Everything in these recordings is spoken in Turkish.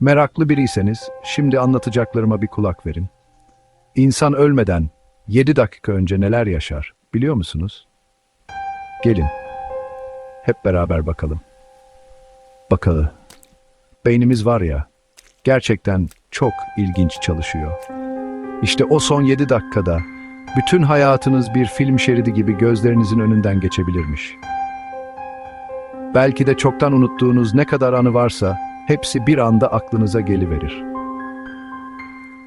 Meraklı biriyseniz şimdi anlatacaklarıma bir kulak verin. İnsan ölmeden 7 dakika önce neler yaşar biliyor musunuz? Gelin. Hep beraber bakalım. Bakalım. Beynimiz var ya, gerçekten çok ilginç çalışıyor. İşte o son 7 dakikada bütün hayatınız bir film şeridi gibi gözlerinizin önünden geçebilirmiş. Belki de çoktan unuttuğunuz ne kadar anı varsa hepsi bir anda aklınıza geliverir.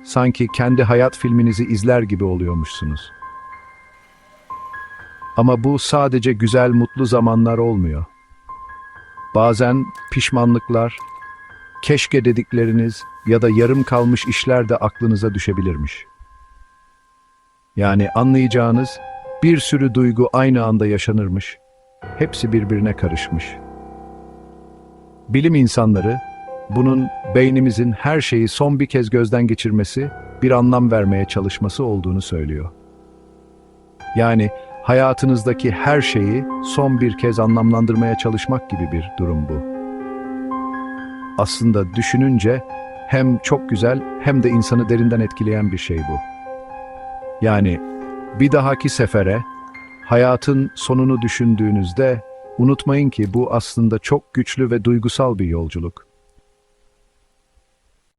Sanki kendi hayat filminizi izler gibi oluyormuşsunuz. Ama bu sadece güzel mutlu zamanlar olmuyor. Bazen pişmanlıklar, keşke dedikleriniz ya da yarım kalmış işler de aklınıza düşebilirmiş. Yani anlayacağınız bir sürü duygu aynı anda yaşanırmış. Hepsi birbirine karışmış. Bilim insanları bunun beynimizin her şeyi son bir kez gözden geçirmesi, bir anlam vermeye çalışması olduğunu söylüyor. Yani hayatınızdaki her şeyi son bir kez anlamlandırmaya çalışmak gibi bir durum bu. Aslında düşününce hem çok güzel hem de insanı derinden etkileyen bir şey bu. Yani bir dahaki sefere hayatın sonunu düşündüğünüzde unutmayın ki bu aslında çok güçlü ve duygusal bir yolculuk.